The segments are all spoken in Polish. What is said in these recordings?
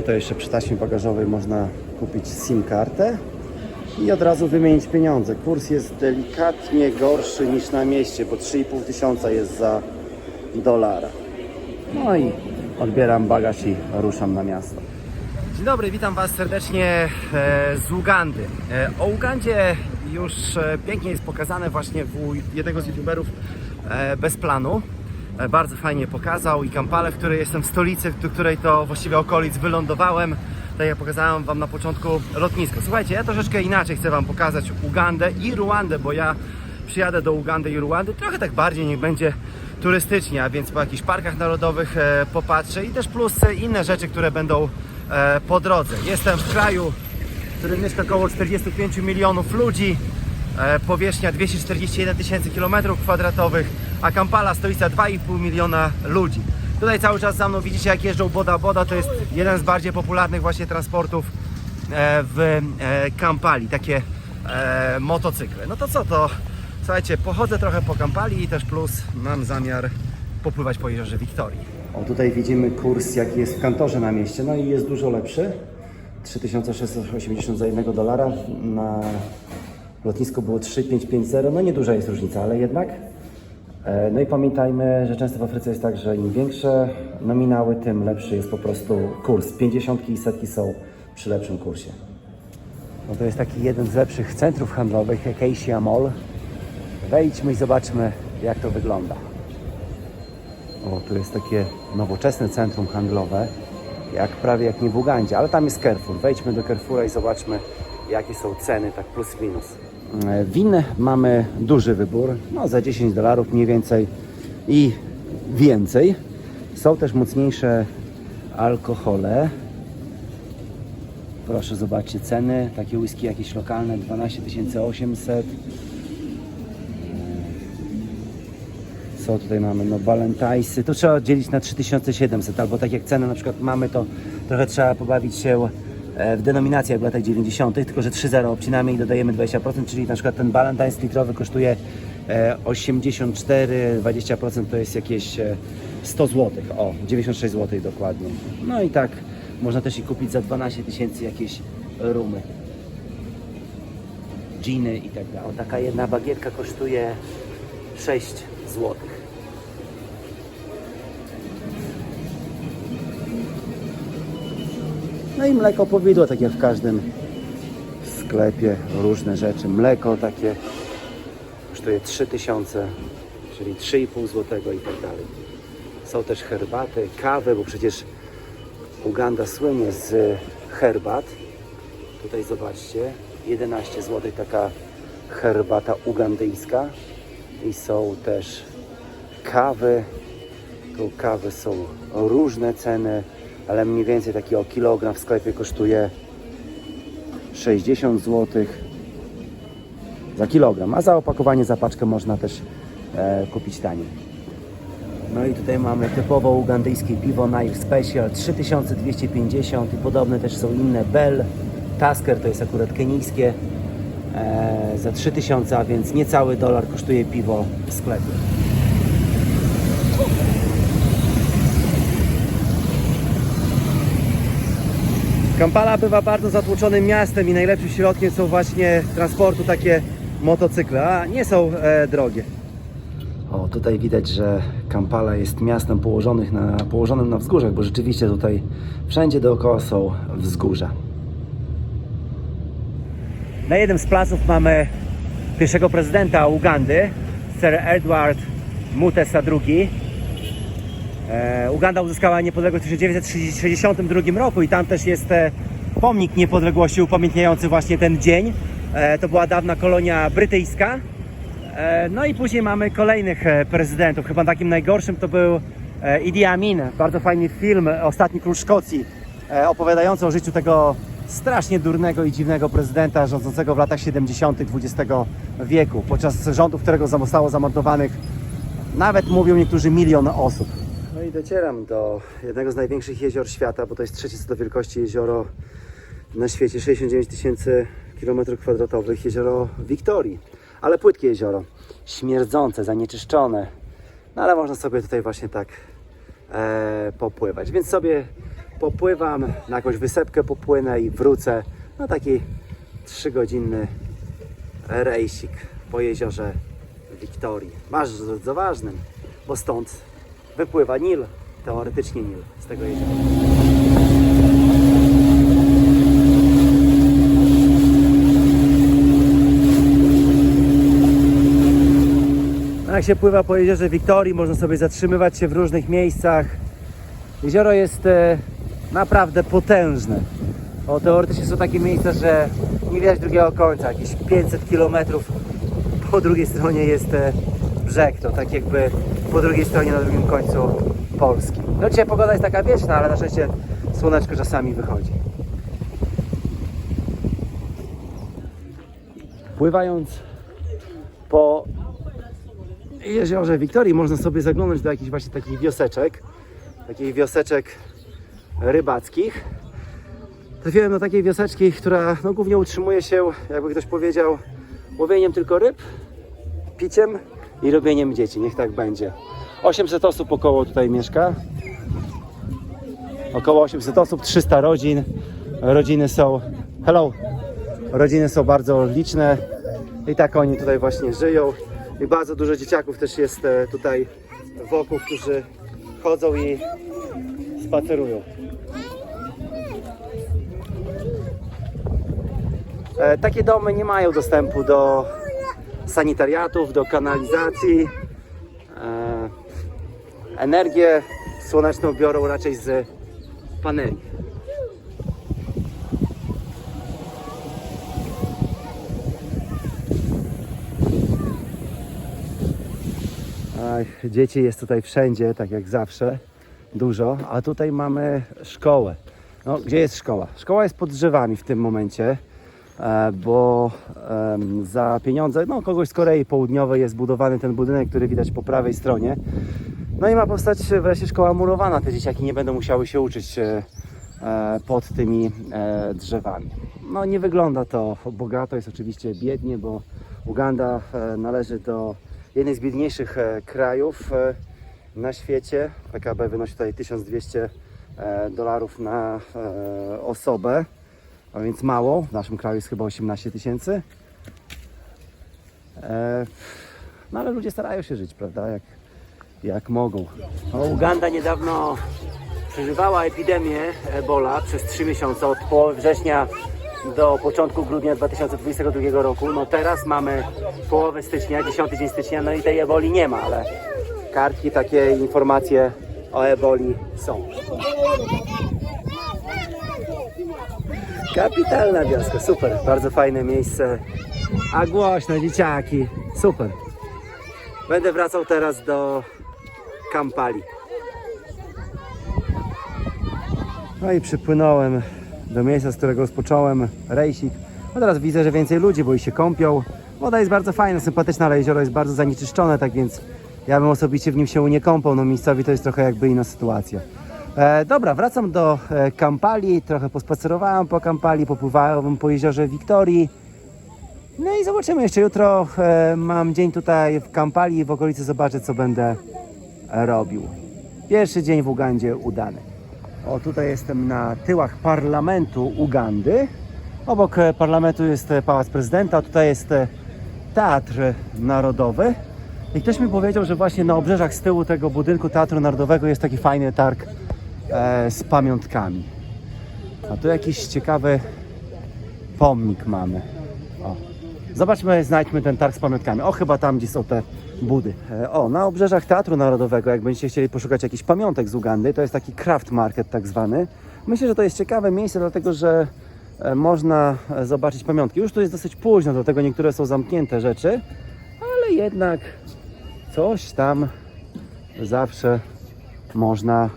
tutaj jeszcze przy taśmie bagażowej można kupić SIM kartę i od razu wymienić pieniądze. Kurs jest delikatnie gorszy niż na mieście, bo 3,5 tysiąca jest za dolara. No i odbieram bagaż i ruszam na miasto. Dzień dobry, witam Was serdecznie e, z Ugandy. E, o Ugandzie już e, pięknie jest pokazane właśnie u jednego z youtuberów bez planu. E, bardzo fajnie pokazał i Kampale, w której jestem w stolicy, do której to właściwie okolic wylądowałem. Tak jak pokazałem Wam na początku lotnisko. Słuchajcie, ja troszeczkę inaczej chcę Wam pokazać Ugandę i Ruandę, bo ja przyjadę do Ugandy i Ruandy trochę tak bardziej niech będzie turystycznie, a więc po jakichś parkach narodowych e, popatrzę i też plus e, inne rzeczy, które będą e, po drodze. Jestem w kraju, w którym mieszka około 45 milionów ludzi, e, powierzchnia 241 tysięcy kilometrów kwadratowych, a Kampala stolica 2,5 miliona ludzi. Tutaj cały czas za mną widzicie jak jeżdżą Boda Boda, to jest jeden z bardziej popularnych właśnie transportów e, w e, Kampali, takie e, motocykle. No to co, to słuchajcie, pochodzę trochę po Kampali i też plus mam zamiar popływać po jeziorze Wiktorii. O, tutaj widzimy kurs jaki jest w kantorze na mieście, no i jest dużo lepszy. 3680 za 1 dolara, na lotnisku było 3550, no nieduża jest różnica, ale jednak. E, No i pamiętajmy, że często w Afryce jest tak, że im większe nominały, tym lepszy jest po prostu kurs. 50 i setki są przy lepszym kursie. No to jest taki jeden z lepszych centrów handlowych, Acacia Mall. Wejdźmy i zobaczmy, jak to wygląda. O, tu jest takie nowoczesne centrum handlowe, jak prawie jak nie w Ugandzie, ale tam jest Carrefour. Wejdźmy do Carrefoura i zobaczmy, jakie są ceny, tak plus minus. E, Win mamy duży wybór, no za 10 dolarów mniej więcej i więcej. Są też mocniejsze alkohole. Proszę zobaczcie ceny, takie whisky jakieś lokalne 12 800. Co tutaj mamy? No Valentine'sy. To trzeba oddzielić na 3700, albo tak jak cenę na przykład mamy, to trochę trzeba pobawić się w denominacjach w latach 90., tylko że 3,0 obcinamy i dodajemy 20%, czyli na przykład ten Valentine's litrowy kosztuje e, 84, 20% to jest jakieś e, 100 zł, o 96 zł dokładnie. No i tak można też i kupić za 12 tysięcy jakieś rumy, giny i tak dalej. Taka jedna bagietka kosztuje 6 zł. No i mleko powidło, tak jak w każdym sklepie, różne rzeczy. Mleko takie kosztuje 3000, czyli 3,5 zł i tak dalej. Są też herbaty, kawy, bo przecież Uganda słynie z herbat. Tutaj zobaczcie, 11 zł taka herbata ugandyjska. I są też kawy. Tu kawy są różne ceny, ale mniej więcej taki o kilogram w sklepie kosztuje 60 zł za kilogram, a za opakowanie, za paczkę można też e, kupić taniej. No i tutaj mamy typowo ugandyjskie piwo Nile Special 3250 i podobne też są inne Bell, Tasker to jest akurat kenijskie e, za 3000, a więc niecały dolar kosztuje piwo w sklepie. Kampala bywa bardzo zatłoczonym miastem i najlepszym środkiem są właśnie transportu takie motocykle, a nie są e, drogie. O, tutaj widać, że Kampala jest miastem położonych na, położonym na wzgórzach, bo rzeczywiście tutaj wszędzie dookoła są wzgórza. Na jednym z placów mamy pierwszego prezydenta Ugandy, Sir Edward Mutesa II. E, Uganda uzyskała niepodległość w 1962 roku i tam też jest e, pomnik niepodległości upamiętniający właśnie ten dzień. E, to była dawna kolonia brytyjska. No i później mamy kolejnych prezydentów. Chyba takim najgorszym to był Idi Amin. Bardzo fajny film, Ostatni Król Szkocji, opowiadający o życiu tego strasznie durnego i dziwnego prezydenta rządzącego w latach 70. XX wieku, podczas rządów którego zostało zamordowanych nawet mówią niektórzy milion osób. No i docieram do jednego z największych jezior świata, bo to jest trzecie co do wielkości jezioro na świecie, 69 tysięcy kilometrów kwadratowych, jezioro Wiktorii. Ale płytkie jezioro, śmierdzące, zanieczyszczone. No ale można sobie tutaj właśnie tak e, popływać. Więc sobie popływam, na jakąś wysepkę popłynę i wrócę. No taki trzygodzinny rejsik po jeziorze Wiktorii. Bardzo ważnym, bo stąd wypływa Nil, teoretycznie Nil z tego jeziora. Jak się pływa po jeziorze Wiktorii, można sobie zatrzymywać się w różnych miejscach. Jezioro jest e, naprawdę potężne. O, teoretycznie są takie miejsca, że nie widać drugiego końca. Jakieś 500 km po drugiej stronie jest e, brzeg. To tak jakby po drugiej stronie, na drugim końcu Polski. No dzisiaj pogoda jest taka wieczna, ale na szczęście słoneczko czasami wychodzi. Pływając po jeziorze Wiktorii można sobie zaglądać do jakichś właśnie takich wioseczek, takich wioseczek rybackich. Trafiłem do takiej wioseczki, która no, głównie utrzymuje się, jakby ktoś powiedział, łowieniem tylko ryb, piciem i robieniem dzieci. Niech tak będzie. 800 osób około tutaj mieszka. Około 800 osób, 300 rodzin. Rodziny są... Hello! Rodziny są bardzo liczne i tak oni tutaj właśnie żyją. I bardzo dużo dzieciaków też jest e, tutaj wokół, którzy chodzą i spacerują. E, Takie domy nie mają dostępu do sanitariatów, do kanalizacji. E, Energię słoneczną biorą raczej z paneli. Dzieci jest tutaj wszędzie, tak jak zawsze, dużo, a tutaj mamy szkołę. No, gdzie jest szkoła? Szkoła jest pod drzewami w tym momencie, bo em, za pieniądze no, kogoś z Korei Południowej jest budowany ten budynek, który widać po prawej stronie. No i ma powstać wreszcie szkoła murowana. Te dzieciaki nie będą musiały się uczyć e, e, pod tymi e, drzewami. No nie wygląda to bogato, jest oczywiście biednie, bo Uganda e, należy do jednej z biedniejszych e, krajów e, na świecie. PKB wynosi tutaj 1200 e, dolarów na e, osobę, a więc mało. W naszym kraju jest chyba 18 tysięcy. E, No ale ludzie starają się żyć, prawda? Jak, jak mogą. No, Uganda niedawno przeżywała epidemię Ebola przez 3 miesiące, od połowy września do początku grudnia 2022 roku. No teraz mamy połowę stycznia, 10 dzień stycznia, no i tej eboli nie ma, ale kartki, takie informacje o eboli są. Kapitalna wioska, super, bardzo fajne miejsce. A głośno, dzieciaki, super. Będę wracał teraz do Kampali. No i przypłynąłem do miejsca, z którego rozpocząłem rejsik. No teraz widzę, że więcej ludzi, bo i się kąpią. Woda jest bardzo fajna, sympatyczna, ale jezioro jest bardzo zanieczyszczone, tak więc ja bym osobiście w nim się nie kąpał. No miejscowi to jest trochę jakby inna sytuacja. E, dobra, wracam do e, Kampali, trochę pospacerowałem po Kampali, popływałem po jeziorze Wiktorii. No i zobaczymy jeszcze jutro. E, mam dzień tutaj w Kampali, w okolicy zobaczę co będę robił. Pierwszy dzień w Ugandzie udany. O, tutaj jestem na tyłach parlamentu Ugandy. Obok e, parlamentu jest e, pałac prezydenta, tutaj jest teatr narodowy. I ktoś mi powiedział, że właśnie na obrzeżach z tyłu tego budynku Teatru Narodowego jest taki fajny targ z pamiątkami. A tu jakiś ciekawy pomnik mamy. O. Zobaczmy, znajdźmy ten targ z pamiątkami. O, chyba tam, gdzie są te budy. E, O, na obrzeżach Teatru Narodowego, jak będziecie chcieli poszukać jakichś pamiątek z Ugandy, to jest taki craft market tak zwany. Myślę, że to jest ciekawe miejsce, dlatego że e, można e, zobaczyć pamiątki. Już tu jest dosyć późno, dlatego niektóre są zamknięte rzeczy, ale jednak coś tam zawsze można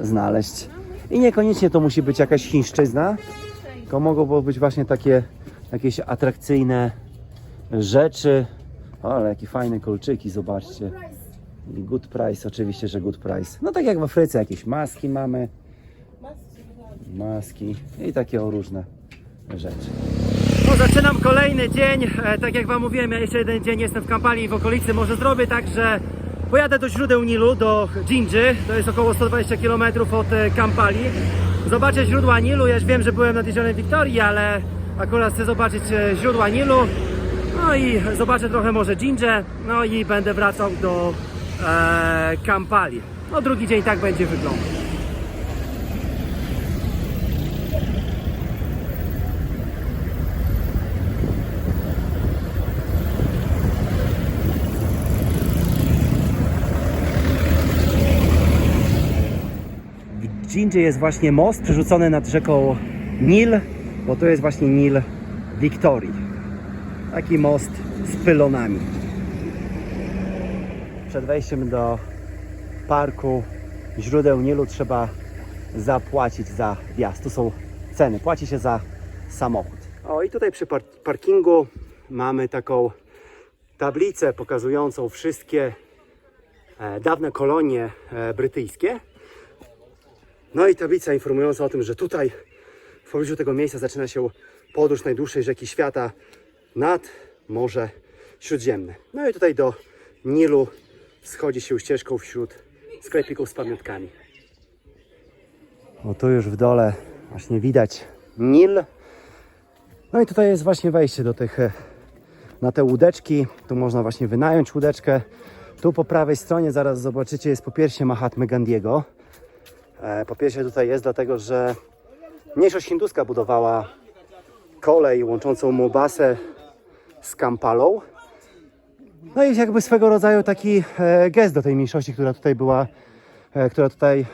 znaleźć. I niekoniecznie to musi być jakaś chińszczyzna, tylko mogą być właśnie takie jakieś atrakcyjne rzeczy. O, ale jakie fajne kolczyki, zobaczcie. Good price, oczywiście, że good price. No tak jak w Afryce, jakieś maski mamy. Maski i takie o różne rzeczy. No, zaczynam kolejny dzień. E, tak jak Wam mówiłem, ja jeszcze jeden dzień jestem w Kampali i w okolicy. Może zrobię tak, że Pojadę do źródeł Nilu, do Dżindży, to jest około 120 km od e, Kampali. Zobaczę źródła Nilu, ja już wiem, że byłem nad jeziorem Wiktorii, ale akurat chcę zobaczyć e, źródła Nilu. No i zobaczę trochę może Dżindżę, no i będę wracał do e, Kampali. No drugi dzień tak będzie wyglądał. W Dżindży jest właśnie most przerzucony nad rzeką Nil, bo to jest właśnie Nil Wiktorii. Taki most z pylonami. Przed wejściem do parku źródeł Nilu trzeba zapłacić za wjazd. Tu są ceny. Płaci się za samochód. O i tutaj przy par- parkingu mamy taką tablicę pokazującą wszystkie e, dawne kolonie e, brytyjskie. No i tablica informująca o tym, że tutaj w pobliżu tego miejsca zaczyna się podróż najdłuższej rzeki świata nad Morze Śródziemne. No i tutaj do Nilu schodzi się ścieżką wśród sklepików z pamiątkami. O tu już w dole właśnie widać Nil. No i tutaj jest właśnie wejście do tych e, na te łódeczki. Tu można właśnie wynająć łódeczkę. Tu po prawej stronie zaraz zobaczycie jest popiersie Mahatmy Gandiego. E, Po pierwsze tutaj jest dlatego, że mniejszość hinduska budowała kolej łączącą Mombasę z Kampalą. No i jakby swego rodzaju taki e, gest do tej mniejszości, która tutaj była, e, która tutaj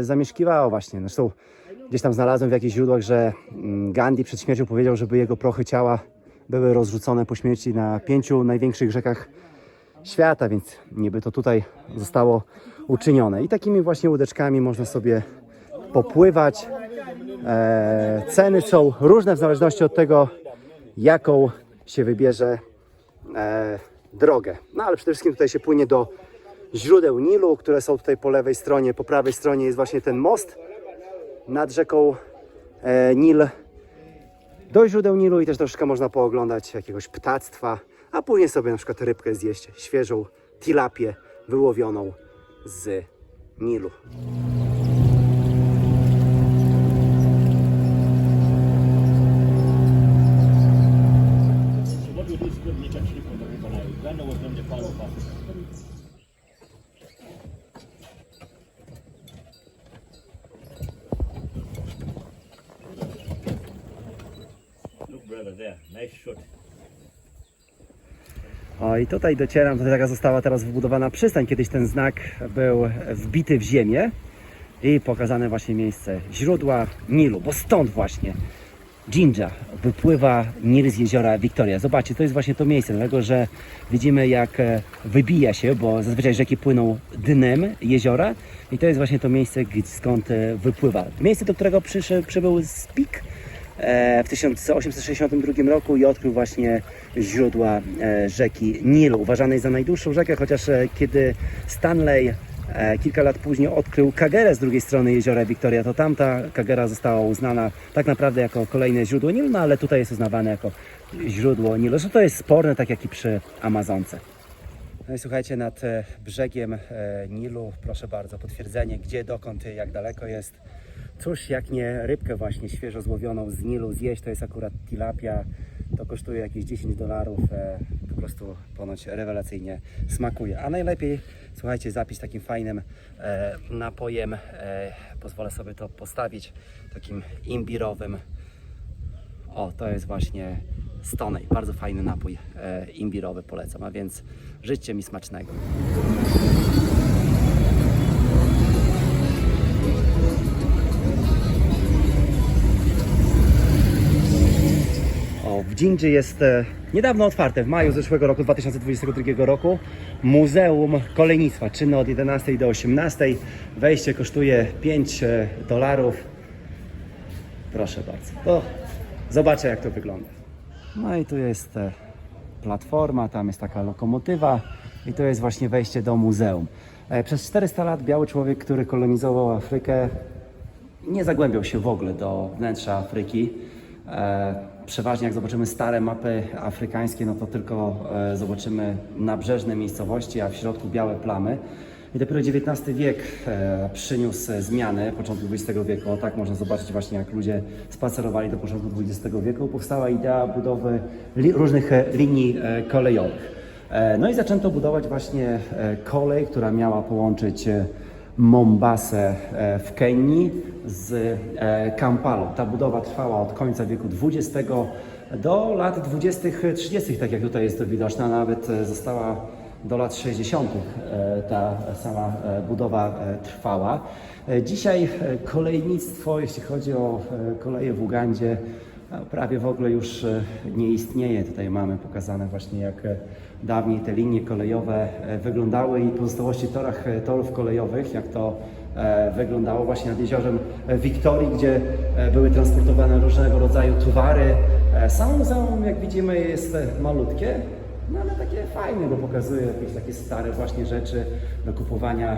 zamieszkiwała właśnie. Zresztą gdzieś tam znalazłem w jakichś źródłach, że mm, Gandhi przed śmiercią powiedział, żeby jego prochy ciała były rozrzucone po śmierci na pięciu największych rzekach świata, więc niby to tutaj zostało uczynione. I takimi właśnie łódeczkami można sobie popływać. E, ceny są różne w zależności od tego, jaką się wybierze e, drogę. No ale przede wszystkim tutaj się płynie do źródeł Nilu, które są tutaj po lewej stronie. Po prawej stronie jest właśnie ten most nad rzeką e, Nil do źródeł Nilu i też troszkę można pooglądać jakiegoś ptactwa, a później sobie na przykład rybkę zjeść, świeżą tilapię wyłowioną z Nilu. O i tutaj docieram, tutaj taka została teraz wybudowana przystań. Kiedyś ten znak był wbity w ziemię i pokazane właśnie miejsce źródła Nilu, bo stąd właśnie Dżindża wypływa Nil z jeziora Wiktoria. Zobaczcie, to jest właśnie to miejsce, dlatego że widzimy jak e, wybija się, bo zazwyczaj rzeki płyną dnem jeziora i to jest właśnie to miejsce, skąd e, wypływa. Miejsce, do którego przyszedł, przybył Spik w 1862 roku i odkrył właśnie źródła e, rzeki Nilu, uważanej za najdłuższą rzekę, chociaż e, kiedy Stanley e, kilka lat później odkrył Kagerę z drugiej strony jeziora Wiktoria, to tamta Kagera została uznana tak naprawdę jako kolejne źródło Nilu, no ale tutaj jest uznawane jako źródło Nilu. Że to jest sporne, tak jak i przy Amazonce. No i słuchajcie, nad e, brzegiem e, Nilu, proszę bardzo, potwierdzenie, gdzie, dokąd, jak daleko jest. Cóż, jak nie rybkę właśnie świeżo złowioną z Nilu zjeść, to jest akurat tilapia, to kosztuje jakieś 10 dolarów, e, po prostu ponoć rewelacyjnie smakuje. A najlepiej, słuchajcie, zapić takim fajnym e, napojem, e, pozwolę sobie to postawić, takim imbirowym. O, to jest właśnie Stonej, bardzo fajny napój e, imbirowy, polecam, a więc życzcie mi smacznego. Dżindży jest e, niedawno otwarte, w maju zeszłego roku, 2022 roku, Muzeum Kolejnictwa, czynne od 11 do 18. Wejście kosztuje 5 e, dolarów. Proszę bardzo. To zobaczę jak to wygląda. No i tu jest e, platforma, tam jest taka lokomotywa i to jest właśnie wejście do muzeum. Przez 400 lat biały człowiek, który kolonizował Afrykę, nie zagłębiał się w ogóle do wnętrza Afryki. Przeważnie jak zobaczymy stare mapy afrykańskie, no to tylko e, zobaczymy nabrzeżne miejscowości, a w środku białe plamy. I dopiero XIX wiek e, przyniósł zmiany, początku XX wieku. Tak można zobaczyć właśnie, jak ludzie spacerowali do początku XX wieku. Powstała idea budowy różnych e, linii kolejowych. No i zaczęto budować właśnie kolej, która miała połączyć Mombasę e, w Kenii z e, Kampalą. Ta budowa trwała od końca wieku XX do lat 20., 30., tak jak tutaj jest to widoczne, nawet e, została do lat 60. e, ta sama budowa trwała. Dzisiaj kolejnictwo, jeśli chodzi o koleje w Ugandzie, prawie w ogóle już nie istnieje. Tutaj mamy pokazane właśnie jak dawniej te linie kolejowe e, wyglądały i pozostałości torach, e, torów kolejowych, jak to e, wyglądało właśnie nad jeziorem Wiktorii, gdzie były transportowane różnego rodzaju towary. Samo muzeum, jak widzimy, jest malutkie, no ale takie fajne, bo pokazuje jakieś takie stare właśnie rzeczy do kupowania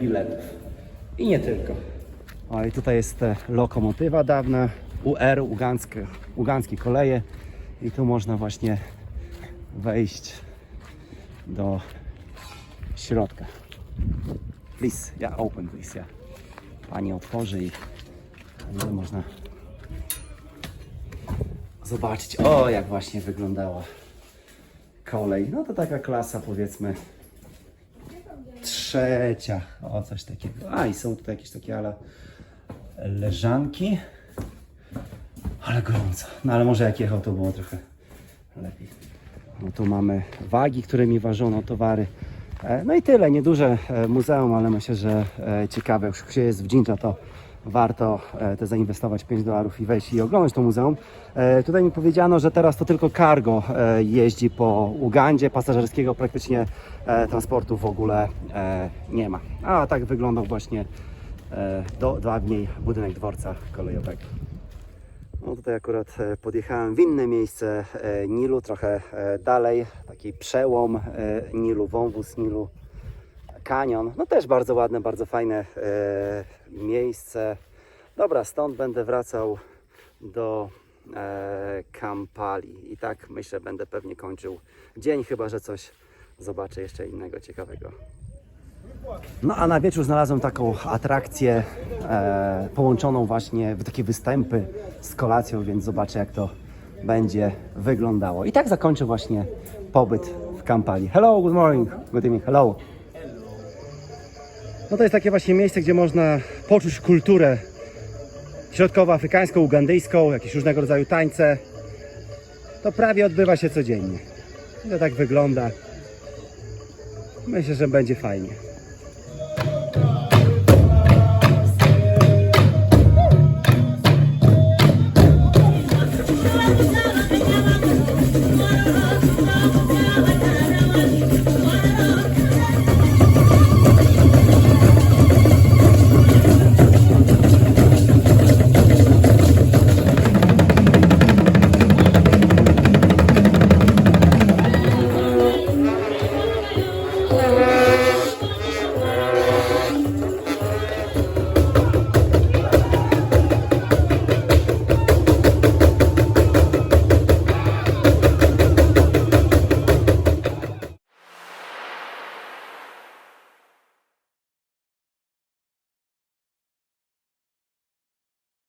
biletów. I nie tylko. O, i tutaj jest lokomotywa dawna, UR, ugańskie koleje. I tu można właśnie wejść do środka. Please, yeah, open please, yeah. Pani otworzy i i można zobaczyć, o jak właśnie wyglądała kolej. No to taka klasa powiedzmy trzecia, o coś takiego. A i są tutaj jakieś takie ale leżanki. Ale gorąco. No ale może jak jechał to było trochę lepiej. No tu mamy wagi, którymi ważono towary. E, No i tyle, nieduże e, muzeum, ale myślę, że e, ciekawe. Jak się jest w Dżindża, to warto te zainwestować 5 dolarów i wejść i oglądać to muzeum. Tutaj mi powiedziano, że teraz to tylko cargo jeździ po Ugandzie, pasażerskiego praktycznie transportu w ogóle nie ma. A tak wyglądał właśnie do, dawniej budynek dworca kolejowego. No tutaj akurat e, podjechałem w inne miejsce e, Nilu, trochę e, dalej, taki przełom Nilu, wąwóz Nilu, kanion. No też bardzo ładne, bardzo fajne miejsce. Dobra, stąd będę wracał do Kampali i tak myślę będę pewnie kończył dzień, chyba że coś zobaczę jeszcze innego ciekawego. No a na wieczór znalazłem taką atrakcję e, połączoną właśnie w takie występy z kolacją, więc zobaczę jak to będzie wyglądało. I tak zakończę właśnie pobyt w Kampali. Hello, good morning, good evening, hello. No to jest takie właśnie miejsce, gdzie można poczuć kulturę środkowoafrykańską, ugandyjską, jakieś różnego rodzaju tańce. To prawie odbywa się codziennie. I to tak wygląda. Myślę, że będzie fajnie.